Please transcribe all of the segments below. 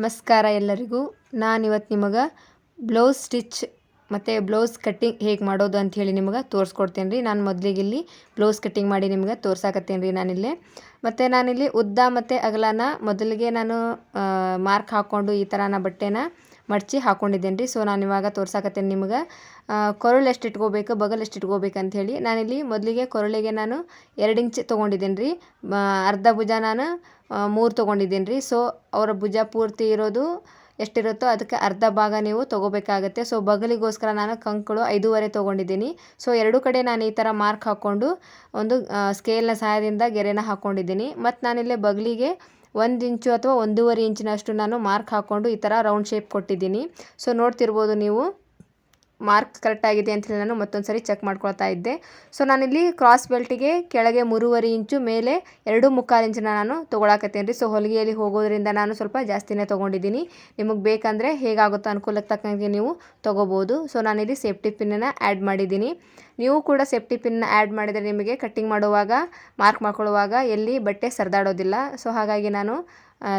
ನಮಸ್ಕಾರ ಎಲ್ಲರಿಗೂ. ನಾನಿವತ್ತು ನಿಮಗೆ ಬ್ಲೌಸ್ ಸ್ಟಿಚ್ ಮತ್ತು ಬ್ಲೌಸ್ ಕಟ್ಟಿಂಗ್ ಹೇಗೆ ಮಾಡೋದು ಅಂಥೇಳಿ ನಿಮಗೆ ತೋರಿಸ್ಕೊಡ್ತೇನೆ ರೀ ನಾನು ಮೊದಲಿಗೆ ಇಲ್ಲಿ ಬ್ಲೌಸ್ ಕಟ್ಟಿಂಗ್ ಮಾಡಿ ನಿಮಗೆ ತೋರ್ಸಾಕತ್ತೇನೆ ರೀ ನಾನಿಲ್ಲಿ. ಮತ್ತು ನಾನಿಲ್ಲಿ ಉದ್ದ ಮತ್ತು ಅಗಲನ ಮೊದಲಿಗೆ ನಾನು ಮಾರ್ಕ್ ಹಾಕ್ಕೊಂಡು ಈ ಥರ ಬಟ್ಟೆನ ಮಡಚಿ ಹಾಕ್ಕೊಂಡಿದ್ದೇನೆ ರೀ ಸೊ, ನಾನು ಇವಾಗ ತೋರ್ಸಾಕತ್ತೇನೆ ನಿಮಗೆ ಕೊರಳು ಎಷ್ಟು ಇಟ್ಕೋಬೇಕು, ಬಗಲ್ ಎಷ್ಟು ಇಟ್ಕೋಬೇಕು ಅಂಥೇಳಿ ನಾನಿಲ್ಲಿ ಮೊದಲಿಗೆ ಕೊರಳಿಗೆ ನಾನು ಎರಡು ಇಂಚ್ ತೊಗೊಂಡಿದ್ದೇನೆ ರೀ ಅರ್ಧ ಭುಜ ನಾನು ಮೂರು ತೊಗೊಂಡಿದ್ದೀನಿ ರೀ. ಸೊ ಅವರ ಭುಜ ಪೂರ್ತಿ ಇರೋದು ಎಷ್ಟಿರುತ್ತೋ ಅದಕ್ಕೆ ಅರ್ಧ ಭಾಗ ನೀವು ತೊಗೋಬೇಕಾಗತ್ತೆ. ಸೊ ಬಗಲಿಗೋಸ್ಕರ ನಾನು ಕಂಕುಳು ಐದೂವರೆ ತೊಗೊಂಡಿದ್ದೀನಿ. ಸೊ ಎರಡು ಕಡೆ ನಾನು ಈ ಥರ ಮಾರ್ಕ್ ಹಾಕ್ಕೊಂಡು ಒಂದು ಸ್ಕೇಲ್ನ ಸಹಾಯದಿಂದ ಗೆರೆನ ಹಾಕ್ಕೊಂಡಿದ್ದೀನಿ ಮತ್ತು ನಾನಿಲ್ಲಿ ಬಗಲಿಗೆ ಒಂದು ಇಂಚು ಅಥವಾ ಒಂದೂವರೆ ಇಂಚಿನಷ್ಟು ನಾನು ಮಾರ್ಕ್ ಹಾಕ್ಕೊಂಡು ಈ ಥರ ರೌಂಡ್ ಶೇಪ್ ಕೊಟ್ಟಿದ್ದೀನಿ. ಸೊ ನೋಡ್ತಿರ್ಬೋದು ನೀವು. ಮಾರ್ಕ್ ಕರೆಕ್ಟಾಗಿದೆ ಅಂತ ಹೇಳಿ ನಾನು ಮತ್ತೊಂದು ಸರಿ ಚೆಕ್ ಮಾಡ್ಕೊಳ್ತಾ ಇದ್ದೆ. ಸೊ ನಾನಿಲ್ಲಿ ಕ್ರಾಸ್ ಬೆಲ್ಟಿಗೆ ಕೆಳಗೆ ಮೂರುವರೆ ಇಂಚು, ಮೇಲೆ ಎರಡು ಮುಕ್ಕಾಲು ಇಂಚನ್ನ ನಾನು ತೊಗೊಳಕತ್ತೇನೆ ರೀ. ಸೊ ಹೊಲಿಗೆಯಲ್ಲಿ ಹೋಗೋದ್ರಿಂದ ನಾನು ಸ್ವಲ್ಪ ಜಾಸ್ತಿನೇ ತೊಗೊಂಡಿದ್ದೀನಿ. ನಿಮಗೆ ಬೇಕಂದರೆ ಹೇಗಾಗುತ್ತೋ ಅನುಕೂಲಕ್ಕೆ ತಕ್ಕಂಗೆ ನೀವು ತೊಗೋಬೋದು. ಸೊ ನಾನಿಲ್ಲಿ ಸೇಫ್ಟಿ ಪಿನ್ನನ್ನು ಆ್ಯಡ್ ಮಾಡಿದ್ದೀನಿ. ನೀವು ಕೂಡ ಸೇಫ್ಟಿ ಪಿನ್ನ ಆ್ಯಡ್ ಮಾಡಿದರೆ ನಿಮಗೆ ಕಟ್ಟಿಂಗ್ ಮಾಡುವಾಗ, ಮಾರ್ಕ್ ಮಾಡ್ಕೊಳ್ಳುವಾಗ ಎಲ್ಲಿ ಬಟ್ಟೆ ಸರಿದಾಡೋದಿಲ್ಲ. ಸೊ ಹಾಗಾಗಿ ನಾನು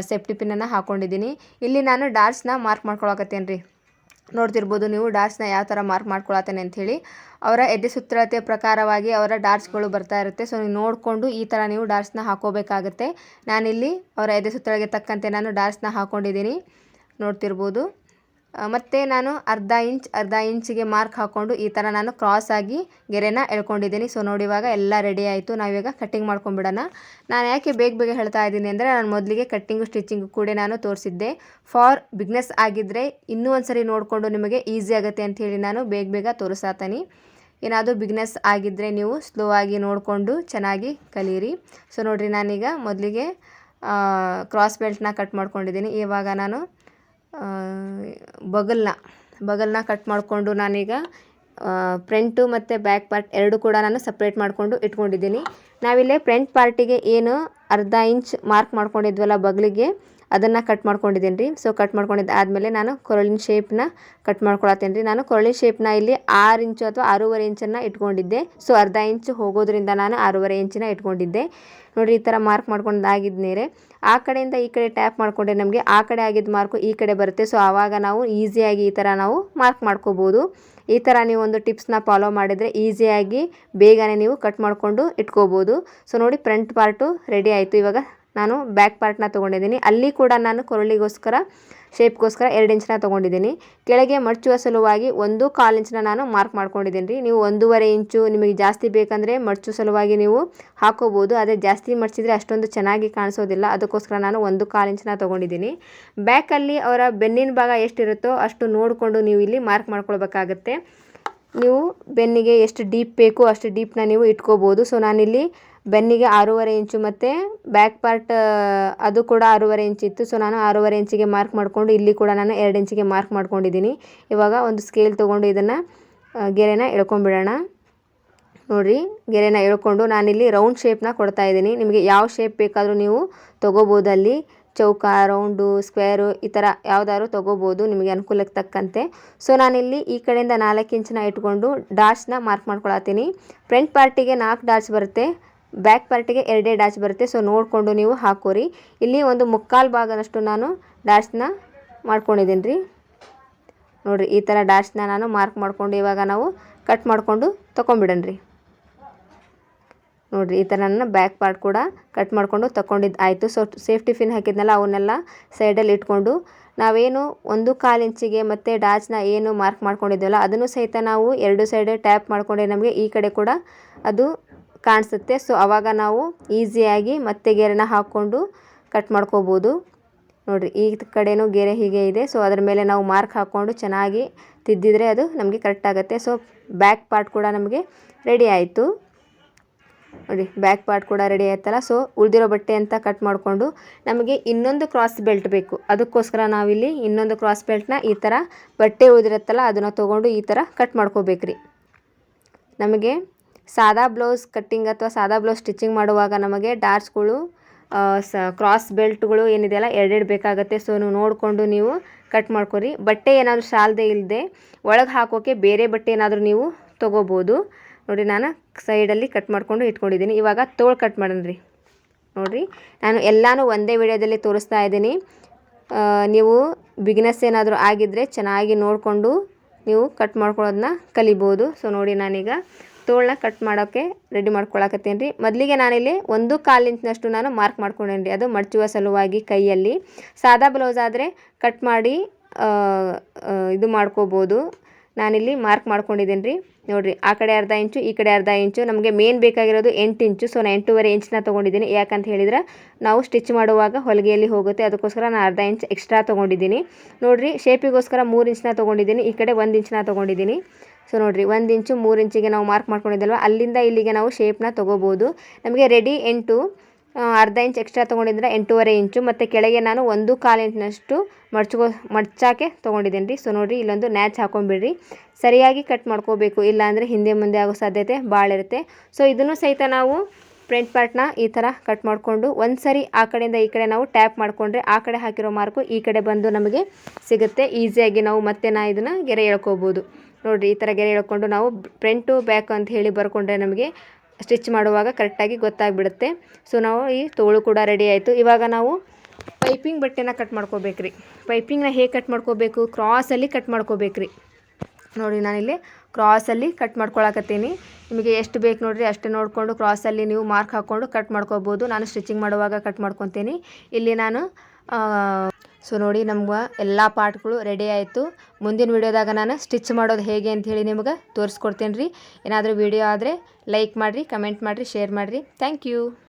ಸೇಫ್ಟಿ ಪಿನ್ನನ್ನು ಹಾಕ್ಕೊಂಡಿದ್ದೀನಿ ಇಲ್ಲಿ ನಾನು ಡಾರ್ಸ್ನ ಮಾರ್ಕ್ ಮಾಡ್ಕೊಳಕತ್ತೇನೆ ರೀ. ನೋಡ್ತಿರ್ಬೋದು, ನೀವು ಡಾಟ್ಸ್ನ ಯಾವ ಥರ ಮಾರ್ಕ್ ಮಾಡ್ಕೊಳತ್ತೇನೆ ಅಂಥೇಳಿ ಅವರ ಎದೆ ಸುತ್ತಳತೆ ಪ್ರಕಾರವಾಗಿ ಅವರ ಡಾಟ್ಸ್ಗಳು ಬರ್ತಾ ಇರುತ್ತೆ. ಸೊ, ನೀವು ನೋಡಿಕೊಂಡು ಈ ಥರ ನೀವು ಡಾಟ್ಸ್ನ ಹಾಕೋಬೇಕಾಗುತ್ತೆ. ನಾನಿಲ್ಲಿ ಅವರ ಎದೆ ಸುತ್ತಳಗೆ ತಕ್ಕಂತೆ ನಾನು ಡಾಟ್ಸ್ನ ಹಾಕ್ಕೊಂಡಿದ್ದೀನಿ ನೋಡ್ತಿರ್ಬೋದು. ಮತ್ತು ನಾನು ಅರ್ಧ ಇಂಚ್, ಅರ್ಧ ಇಂಚಿಗೆ ಮಾರ್ಕ್ ಹಾಕ್ಕೊಂಡು ಈ ಥರ ನಾನು ಕ್ರಾಸ್ ಆಗಿ ಗೆರೆನ ಎಳ್ಕೊಂಡಿದ್ದೀನಿ. ಸೊ ನೋಡಿ ಇವಾಗ ಎಲ್ಲ ರೆಡಿ ಆಯಿತು. ನಾವೀಗ ಕಟ್ಟಿಂಗ್ ಮಾಡ್ಕೊಂಬಿಡೋಣ ನಾನು ಯಾಕೆ ಬೇಗ ಬೇಗ ಹೇಳ್ತಾ ಇದ್ದೀನಿ ಅಂದರೆ ನಾನು ಮೊದಲಿಗೆ ಕಟ್ಟಿಂಗು ಸ್ಟಿಚಿಂಗು ಕೂಡ ನಾನು ತೋರಿಸಿದ್ದೆ. ಫಾರ್ ಬಿಗ್ನೆಸ್ ಆಗಿದ್ದರೆ ಇನ್ನೂ ಒಂದು ಸರಿ ನೋಡಿಕೊಂಡು ನಿಮಗೆ ಈಸಿ ಆಗುತ್ತೆ ಅಂತ ಹೇಳಿ ನಾನು ಬೇಗ ಬೇಗ ತೋರಿಸಾತೀನಿ. ಏನಾದರೂ ಬಿಗ್ನೆಸ್ ಆಗಿದ್ದರೆ ನೀವು ಸ್ಲೋ ಆಗಿ ನೋಡಿಕೊಂಡು ಚೆನ್ನಾಗಿ ಕಲೀರಿ. ಸೊ ನೋಡಿರಿ ನಾನೀಗ ಮೊದಲಿಗೆ ಕ್ರಾಸ್ ಬೆಲ್ಟ್ನ ಕಟ್ ಮಾಡ್ಕೊಂಡಿದ್ದೀನಿ. ಇವಾಗ ನಾನು ಬಗಲ್ನ ಬಗಲ್ನ ಕಟ್ ಮಾಡಿಕೊಂಡು ನಾನೀಗ ಫ್ರಂಟು ಮತ್ತು ಬ್ಯಾಕ್ ಪಾರ್ಟ್ ಎರಡು ಕೂಡ ನಾನು ಸಪ್ರೇಟ್ ಮಾಡಿಕೊಂಡು ಇಟ್ಕೊಂಡಿದ್ದೀನಿ. ನಾವಿಲ್ಲೇ ಫ್ರಂಟ್ ಪಾರ್ಟಿಗೆ ಏನು ಅರ್ಧ ಇಂಚ್ ಮಾರ್ಕ್ ಮಾಡ್ಕೊಂಡಿದ್ವಲ್ಲ ಬಗಲಿಗೆ, ಅದನ್ನು ಕಟ್ ಮಾಡ್ಕೊಂಡಿದ್ದೀನಿ ರೀ. ಸೊ ಕಟ್ ಮಾಡ್ಕೊಂಡಿದ್ದು ಆದಮೇಲೆ ನಾನು ಕೊರಳಿನ ಶೇಪ್ನ ಕಟ್ ಮಾಡ್ಕೊಳತ್ತೇನೆ ರೀ. ನಾನು ಕೊರಳಿನ ಶೇಪ್ನ ಇಲ್ಲಿ ಆರು ಇಂಚು ಅಥವಾ ಆರೂವರೆ ಇಂಚನ್ನು ಇಟ್ಕೊಂಡಿದ್ದೆ. ಸೊ ಅರ್ಧ ಇಂಚು ಹೋಗೋದ್ರಿಂದ ನಾನು ಆರೂವರೆ ಇಂಚಿನ ಇಟ್ಕೊಂಡಿದ್ದೆ. ನೋಡಿ ಈ ಥರ ಮಾರ್ಕ್ ಮಾಡ್ಕೊಂಡಾಗಿದ್ಮೇಲೆ ಆ ಕಡೆಯಿಂದ ಈ ಕಡೆ ಟ್ಯಾಪ್ ಮಾಡಿಕೊಂಡೆ ನಮಗೆ, ಆ ಕಡೆ ಆಗಿದ್ದ ಮಾರ್ಕು ಈ ಕಡೆ ಬರುತ್ತೆ. ಸೊ ಆವಾಗ ನಾವು ಈಸಿಯಾಗಿ ಈ ಥರ ನಾವು ಮಾರ್ಕ್ ಮಾಡ್ಕೋಬೋದು. ಈ ಥರ ನೀವು ಒಂದು ಟಿಪ್ಸ್ನ ಫಾಲೋ ಮಾಡಿದರೆ ಈಸಿಯಾಗಿ ಬೇಗನೆ ನೀವು ಕಟ್ ಮಾಡಿಕೊಂಡು ಇಟ್ಕೋಬೋದು. ಸೊ ನೋಡಿ ಫ್ರಂಟ್ ಪಾರ್ಟು ರೆಡಿ ಆಯಿತು. ಇವಾಗ ನಾನು ಬ್ಯಾಕ್ ಪಾರ್ಟ್ನ ತೊಗೊಂಡಿದ್ದೀನಿ. ಅಲ್ಲಿ ಕೂಡ ನಾನು ಕೊರಳಿಗೋಸ್ಕರ ಶೇಪ್ಗೋಸ್ಕರ ಎರಡು ಇಂಚನ್ನ ತೊಗೊಂಡಿದ್ದೀನಿ. ಕೆಳಗೆ ಮಡಚುವ ಸಲುವಾಗಿ ಒಂದು ಕಾಲು ಇಂಚನ್ನ ನಾನು ಮಾರ್ಕ್ ಮಾಡ್ಕೊಂಡಿದ್ದೀನಿ ರೀ ನೀವು ಒಂದೂವರೆ ಇಂಚು ನಿಮಗೆ ಜಾಸ್ತಿ ಬೇಕಂದರೆ ಮಡಚುವ ಸಲುವಾಗಿ ನೀವು ಹಾಕೋಬೋದು. ಆದರೆ ಜಾಸ್ತಿ ಮಡಚಿದ್ರೆ ಅಷ್ಟೊಂದು ಚೆನ್ನಾಗಿ ಕಾಣಿಸೋದಿಲ್ಲ. ಅದಕ್ಕೋಸ್ಕರ ನಾನು ಒಂದು ಕಾಲು ಇಂಚನ್ನ ತೊಗೊಂಡಿದ್ದೀನಿ. ಬ್ಯಾಕಲ್ಲಿ ಅವರ ಬೆನ್ನಿನ ಭಾಗ ಎಷ್ಟಿರುತ್ತೋ ಅಷ್ಟು ನೋಡಿಕೊಂಡು ನೀವು ಇಲ್ಲಿ ಮಾರ್ಕ್ ಮಾಡ್ಕೊಳ್ಬೇಕಾಗತ್ತೆ. ನೀವು ಬೆನ್ನಿಗೆ ಎಷ್ಟು ಡೀಪ್ ಬೇಕೋ ಅಷ್ಟು ಡೀಪ್ನ ನೀವು ಇಟ್ಕೋಬೋದು. ಸೊ ನಾನಿಲ್ಲಿ ಬೆನ್ನಿಗೆ ಆರೂವರೆ ಇಂಚು ಮತ್ತು ಬ್ಯಾಕ್ ಪಾರ್ಟ್ ಅದು ಕೂಡ ಆರೂವರೆ ಇಂಚ್ ಇತ್ತು. ಸೊ ನಾನು ಆರೂವರೆ ಇಂಚಿಗೆ ಮಾರ್ಕ್ ಮಾಡಿಕೊಂಡು ಇಲ್ಲಿ ಕೂಡ ನಾನು ಎರಡು ಇಂಚಿಗೆ ಮಾರ್ಕ್ ಮಾಡ್ಕೊಂಡಿದ್ದೀನಿ. ಇವಾಗ ಒಂದು ಸ್ಕೇಲ್ ತೊಗೊಂಡು ಇದನ್ನು ಗೆರೆನ ಎಳ್ಕೊಂಬಿಡೋಣ ನೋಡಿರಿ, ಗೆರೆನ ಎಳ್ಕೊಂಡು ನಾನಿಲ್ಲಿ ರೌಂಡ್ ಶೇಪ್ನ ಕೊಡ್ತಾ ಇದ್ದೀನಿ. ನಿಮಗೆ ಯಾವ ಶೇಪ್ ಬೇಕಾದರೂ ನೀವು ತೊಗೋಬೋದು ಅಲ್ಲಿ. ಚೌಕ ರೌಂಡು ಸ್ಕ್ವೇರು ಈ ಥರ ಯಾವುದಾದ್ರು ತೊಗೋಬೋದು, ನಿಮಗೆ ಅನುಕೂಲಕ್ಕೆ ತಕ್ಕಂತೆ. ಸೊ ನಾನಿಲ್ಲಿ ಈ ಕಡೆಯಿಂದ ನಾಲ್ಕು ಇಂಚನ್ನ ಇಟ್ಕೊಂಡು ಡಾಟ್ಸ್ನ ಮಾರ್ಕ್ ಮಾಡ್ಕೊಳತ್ತೀನಿ. ಫ್ರಂಟ್ ಪಾರ್ಟಿಗೆ ನಾಲ್ಕು ಡಾಟ್ಸ್ ಬರುತ್ತೆ. ಬ್ಯಾಕ್ ಪಾರ್ಟಿಗೆ ಎರಡೇ ಡ್ಯಾಶ್ ಬರುತ್ತೆ. ಸೊ ನೋಡಿಕೊಂಡು ನೀವು ಹಾಕೋರಿ. ಇಲ್ಲಿ ಒಂದು ಮುಕ್ಕಾಲು ಭಾಗದಷ್ಟು ನಾನು ಡ್ಯಾಶ್ನ ಮಾಡ್ಕೊಂಡಿದ್ದೀನಿ ರೀ ನೋಡಿರಿ, ಈ ಥರ ಡ್ಯಾಶ್ನ ನಾನು ಮಾರ್ಕ್ ಮಾಡಿಕೊಂಡು ಇವಾಗ ನಾವು ಕಟ್ ಮಾಡಿಕೊಂಡು ತೊಗೊಂಬಿಡೋಣ ರೀ ನೋಡಿರಿ, ಈ ಥರ ನನ್ನ ಬ್ಯಾಕ್ ಪಾರ್ಟ್ ಕೂಡ ಕಟ್ ಮಾಡಿಕೊಂಡು ತೊಗೊಂಡಿದ್ದು ಆಯಿತು. ಸೊ ಸೇಫ್ಟಿ ಫಿನ್ ಹಾಕಿದ್ನಲ್ಲ, ಅವನ್ನೆಲ್ಲ ಸೈಡಲ್ಲಿ ಇಟ್ಕೊಂಡು ನಾವೇನು ಒಂದು ಕಾಲು ಇಂಚಿಗೆ ಮತ್ತು ಡಾಚ್ನ ಏನು ಮಾರ್ಕ್ ಮಾಡ್ಕೊಂಡಿದ್ದೆವಲ್ಲ ಅದನ್ನು ಸಹಿತ ನಾವು ಎರಡು ಸೈಡ್ ಟ್ಯಾಪ್ ಮಾಡ್ಕೊಂಡೆ ನಮಗೆ ಈ ಕಡೆ ಕೂಡ ಅದು ಕಾಣಿಸುತ್ತೆ. ಸೊ ಆವಾಗ ನಾವು ಈಸಿಯಾಗಿ ಮತ್ತೆ ಗೆರೆನ ಹಾಕ್ಕೊಂಡು ಕಟ್ ಮಾಡ್ಕೋಬೋದು. ನೋಡಿರಿ, ಈ ಕಡೆಯೂ ಗೆರೆ ಹೀಗೆ ಇದೆ. ಸೊ ಅದರ ಮೇಲೆ ನಾವು ಮಾರ್ಕ್ ಹಾಕ್ಕೊಂಡು ಚೆನ್ನಾಗಿ ತಿದ್ದಿದರೆ ಅದು ನಮಗೆ ಕರೆಕ್ಟ್ ಆಗುತ್ತೆ. ಸೊ ಬ್ಯಾಕ್ ಪಾರ್ಟ್ ಕೂಡ ನಮಗೆ ರೆಡಿ ಆಯಿತು. ನೋಡಿ ಬ್ಯಾಕ್ ಪಾರ್ಟ್ ಕೂಡ ರೆಡಿ ಆಯ್ತಲ್ಲ. ಸೊ ಉಳಿದಿರೋ ಬಟ್ಟೆ ಅಂತ ಕಟ್ ಮಾಡಿಕೊಂಡು ನಮಗೆ ಇನ್ನೊಂದು ಕ್ರಾಸ್ ಬೆಲ್ಟ್ ಬೇಕು. ಅದಕ್ಕೋಸ್ಕರ ನಾವಿಲ್ಲಿ ಇನ್ನೊಂದು ಕ್ರಾಸ್ ಬೆಲ್ಟ್ನ ಈ ಥರ ಬಟ್ಟೆ ಉಳಿದಿರುತ್ತಲ್ಲ, ಅದನ್ನು ತೊಗೊಂಡು ಈ ಥರ ಕಟ್ ಮಾಡ್ಕೋಬೇಕ್ರಿ. ನಮಗೆ ಸಾದಾ ಬ್ಲೌಸ್ ಕಟ್ಟಿಂಗ್ ಅಥವಾ ಸಾದಾ ಬ್ಲೌಸ್ ಸ್ಟಿಚಿಂಗ್ ಮಾಡುವಾಗ ನಮಗೆ ಡಾರ್ಸ್ಗಳು ಸ, ಕ್ರಾಸ್ ಬೆಲ್ಟ್ಗಳು ಏನಿದೆಯಲ್ಲ, ಎರಡೆರಡು ಬೇಕಾಗುತ್ತೆ. ಸೊ ನೀವು ನೋಡಿಕೊಂಡು ನೀವು ಕಟ್ ಮಾಡ್ಕೊರಿ. ಬಟ್ಟೆ ಏನಾದರೂ ಸಾಲದೆ ಇಲ್ಲದೆ ಒಳಗೆ ಹಾಕೋಕ್ಕೆ ಬೇರೆ ಬಟ್ಟೆ ಏನಾದರೂ ನೀವು ತೊಗೋಬೋದು. ನೋಡಿ, ನಾನು ಸೈಡಲ್ಲಿ ಕಟ್ ಮಾಡಿಕೊಂಡು ಇಟ್ಕೊಂಡಿದ್ದೀನಿ. ಇವಾಗ ತೋಳು ಕಟ್ ಮಾಡೋಣ ರೀ ನೋಡಿರಿ, ನಾನು ಎಲ್ಲನೂ ಒಂದೇ ವಿಡಿಯೋದಲ್ಲಿ ತೋರಿಸ್ತಾ ಇದ್ದೀನಿ. ನೀವು ಬಿಗ್ನೆಸ್ ಏನಾದರೂ ಆಗಿದ್ದರೆ ಚೆನ್ನಾಗಿ ನೋಡಿಕೊಂಡು ನೀವು ಕಟ್ ಮಾಡ್ಕೊಳ್ಳೋದನ್ನ ಕಲಿಬೋದು. ಸೊ ನೋಡಿ, ನಾನೀಗ ತೋಳನ್ನ ಕಟ್ ಮಾಡೋಕ್ಕೆ ರೆಡಿ ಮಾಡ್ಕೊಳಕತ್ತೀನಿ ರೀ. ಮೊದಲಿಗೆ ನಾನಿಲ್ಲಿ ಒಂದು ಕಾಲು ಇಂಚಿನಷ್ಟು ನಾನು ಮಾರ್ಕ್ ಮಾಡ್ಕೊಂಡೇನಿ ರೀ. ಅದು ಮಡಚುವ ಸಲುವಾಗಿ ಕೈಯಲ್ಲಿ. ಸಾದಾ ಬ್ಲೌಸ್ ಆದರೆ ಕಟ್ ಮಾಡಿ ಇದು ಮಾಡ್ಕೋಬೋದು. ನಾನಿಲ್ಲಿ ಮಾರ್ಕ್ ಮಾಡ್ಕೊಂಡಿದ್ದೀನಿ ರೀ. ನೋಡಿರಿ, ಆ ಕಡೆ ಅರ್ಧ ಇಂಚು, ಈ ಕಡೆ ಅರ್ಧ ಇಂಚು. ನಮಗೆ ಮೇನ್ ಬೇಕಾಗಿರೋದು ಎಂಟು ಇಂಚು. ಸೊ ನಾನು ಎಂಟೂವರೆ ಇಂಚನ್ನ ತೊಗೊಂಡಿದ್ದೀನಿ. ಯಾಕಂತ ಹೇಳಿದ್ರೆ ನಾವು ಸ್ಟಿಚ್ ಮಾಡುವಾಗ ಹೊಲಿಗೆಯಲ್ಲಿ ಹೋಗುತ್ತೆ. ಅದಕ್ಕೋಸ್ಕರ ನಾನು ಅರ್ಧ ಇಂಚ್ ಎಕ್ಸ್ಟ್ರಾ ತೊಗೊಂಡಿದ್ದೀನಿ. ನೋಡಿರಿ ಶೇಪಿಗೋಸ್ಕರ ಮೂರು ಇಂಚನ್ನ ತೊಗೊಂಡಿದ್ದೀನಿ. ಈ ಕಡೆ ಒಂದು ಇಂಚನ್ನ ತೊಗೊಂಡಿದ್ದೀನಿ. ಸೊ ನೋಡಿರಿ, ಒಂದು ಇಂಚು, ಮೂರು ಇಂಚಿಗೆ ನಾವು ಮಾರ್ಕ್ ಮಾಡ್ಕೊಂಡಿದ್ದಲ್ವ? ಅಲ್ಲಿಂದ ಇಲ್ಲಿಗೆ ನಾವು ಶೇಪ್ನ ತೊಗೋಬೋದು. ನಮಗೆ ರೆಡಿ ಎಂಟು ಅರ್ಧ ಇಂಚ್ ಎಕ್ಸ್ಟ್ರಾ ತೊಗೊಂಡಿದ್ರೆ ಎಂಟೂವರೆ ಇಂಚು, ಮತ್ತು ಕೆಳಗೆ ನಾನು ಒಂದು ಕಾಲು ಇಂಚಿನಷ್ಟು ಮಡ್ಚ್ಕೋ ಮಡ್ಚಾಕೆ ತೊಗೊಂಡಿದ್ದೀನಿ ರೀ ಸೊ ನೋಡಿರಿ, ಇಲ್ಲೊಂದು ನ್ಯಾಚ್ ಹಾಕೊಂಡ್ಬಿಡ್ರಿ. ಸರಿಯಾಗಿ ಕಟ್ ಮಾಡ್ಕೋಬೇಕು. ಇಲ್ಲ ಅಂದರೆ ಹಿಂದೆ ಮುಂದೆ ಆಗೋ ಸಾಧ್ಯತೆ ಭಾಳ ಇರುತ್ತೆ. ಸೊ ಇದನ್ನು ಸಹಿತ ನಾವು ಪ್ರಿಂಟ್ ಪಾರ್ಟ್ನ ಈ ಥರ ಕಟ್ ಮಾಡಿಕೊಂಡು, ಒಂದು ಸರಿ ಆ ಕಡೆಯಿಂದ ಈ ಕಡೆ ನಾವು ಟ್ಯಾಪ್ ಮಾಡಿಕೊಂಡ್ರೆ ಆ ಕಡೆ ಹಾಕಿರೋ ಮಾರ್ಕು ಈ ಕಡೆ ಬಂದು ನಮಗೆ ಸಿಗುತ್ತೆ. ಈಸಿಯಾಗಿ ನಾವು ಮತ್ತೆ ನಾ ಇದನ್ನು ಗೆರೆ ಎಳ್ಕೋಬೋದು. ನೋಡಿರಿ ಈ ಥರ ಗೆರೆ ಎಳ್ಕೊಂಡು ನಾವು ಫ್ರಂಟು ಬ್ಯಾಕ್ ಅಂತ ಹೇಳಿ ಬರ್ಕೊಂಡ್ರೆ ನಮಗೆ ಸ್ಟಿಚ್ ಮಾಡುವಾಗ ಕರೆಕ್ಟಾಗಿ ಗೊತ್ತಾಗ್ಬಿಡುತ್ತೆ. ಸೊ ನಾವು ಈ ತೋಳು ಕೂಡ ರೆಡಿ ಆಯಿತು. ಇವಾಗ ನಾವು ಪೈಪಿಂಗ್ ಬಟ್ಟೆನ ಕಟ್ ಮಾಡ್ಕೋಬೇಕ್ರಿ. ಪೈಪಿಂಗ್ನ ಹೇಗೆ ಕಟ್ ಮಾಡ್ಕೋಬೇಕು? ಕ್ರಾಸಲ್ಲಿ ಕಟ್ ಮಾಡ್ಕೋಬೇಕ್ರಿ. ನೋಡಿ, ನಾನಿಲ್ಲಿ ಕ್ರಾಸಲ್ಲಿ ಕಟ್ ಮಾಡ್ಕೊಳಕತ್ತೀನಿ. ನಿಮಗೆ ಎಷ್ಟು ಬೇಕು ನೋಡಿರಿ ಅಷ್ಟೇ ನೋಡಿಕೊಂಡು ಕ್ರಾಸಲ್ಲಿ ನೀವು ಮಾರ್ಕ್ ಹಾಕ್ಕೊಂಡು ಕಟ್ ಮಾಡ್ಕೋಬೋದು. ನಾನು ಸ್ಟಿಚಿಂಗ್ ಮಾಡುವಾಗ ಕಟ್ ಮಾಡ್ಕೊತೀನಿ. ಇಲ್ಲಿ ನಾನು ಸೊ ನೋಡಿ ನಮ್ಗೆ ಎಲ್ಲ ಪಾರ್ಟ್ಗಳು ರೆಡಿ ಆಯಿತು. ಮುಂದಿನ ವಿಡಿಯೋದಾಗ ನಾನು ಸ್ಟಿಚ್ ಮಾಡೋದು ಹೇಗೆ ಅಂತ ಹೇಳಿ ನಿಮ್ಗೆ ತೋರಿಸ್ಕೊಡ್ತೀನಿ ರೀ ಏನಾದರೂ ವಿಡಿಯೋ ಆದರೆ ಲೈಕ್ ಮಾಡಿರಿ ಕಮೆಂಟ್ ಮಾಡಿರಿ ಶೇರ್ ಮಾಡಿರಿ. Thank you